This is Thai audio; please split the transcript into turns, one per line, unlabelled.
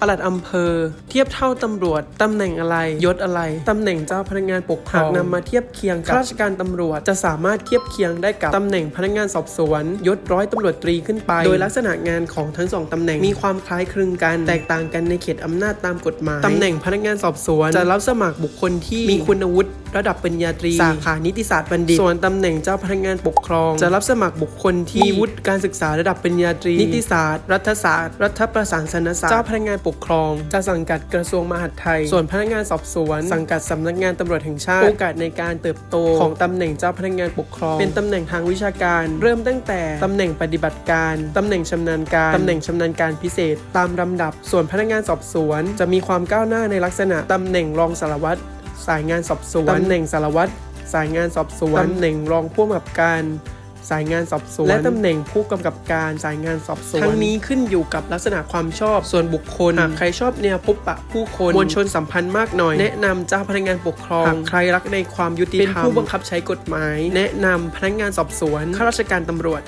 ปลัดอำเภอ เทียบเท่าตำรวจตำแหน่งอะไรยศอะไรตำแหน่งเจ้าพนักงานปกครองหากนำมาเทียบเคียงกับข้าราชการตำรวจจะสามารถเทียบเคียงได้กับตำแหน่งพนักงานสอบสวนยศร้อยตำรวจตรีขึ้นไป โดยลักษณะงานของทั้งสองตำแหน่งมีความคล้ายคลึงกัน แตกต่างกันในเขตอำนาจตามกฎหมายตำแหน่งพนักงานสอบสวน จะรับสมัครบุคคลที่มีคุณวุฒิระดับปริญญาตรี สาขานิติศาสตร์บัณฑิต ส่วนตำแหน่งเจ้าพนักงานปกครอง จะรับสมัครบุคคลที่มีวุฒิการศึกษาระดับปริญญาตรี นิติศาสตร์ รัฐศาสตร์ รัฐประศาสนศาสตร์ เจ้าพนักงานปกครอง จะสังกัดกระทรวงมหาดไทย ส่วนพนักงานสอบสวน สังกัดสำนักงานตำรวจแห่งชาติ โอกาสในการเติบโตของตำแหน่งเจ้าพนักงานปกครอง เป็นตำแหน่งทางวิชาการ เริ่มตั้งแต่ตำแหน่งปฏิบัติการตำแหน่งชำนาญการตำแหน่งชำนาญการพิเศษ ตามลำดับ ส่วนพนักงานสอบสวน จะมีความก้าวหน้าในลักษณะตำแหน่งรองสารวัตร สายงานสอบสวนตำแหน่งสารวัตรสายงานสอบสวนตำแหน่งรองผู้กำกับการ สายงานสอบสวน และตำแหน่งผู้กำกับการสายงานสอบสวนทั้งนี้ขึ้นอยู่กับลักษณะความชอบส่วนบุคคลหากใครชอบแนวพบปะผู้คนมวลชนสัมพันธ์มากหน่อย แนะนำเจ้าพนักงานปกครองหากใครรักในความยุติธรรมเป็นผู้บังคับใช้กฎหมาย แนะนำพนักงานสอบสวนข้าราชการตำรวจ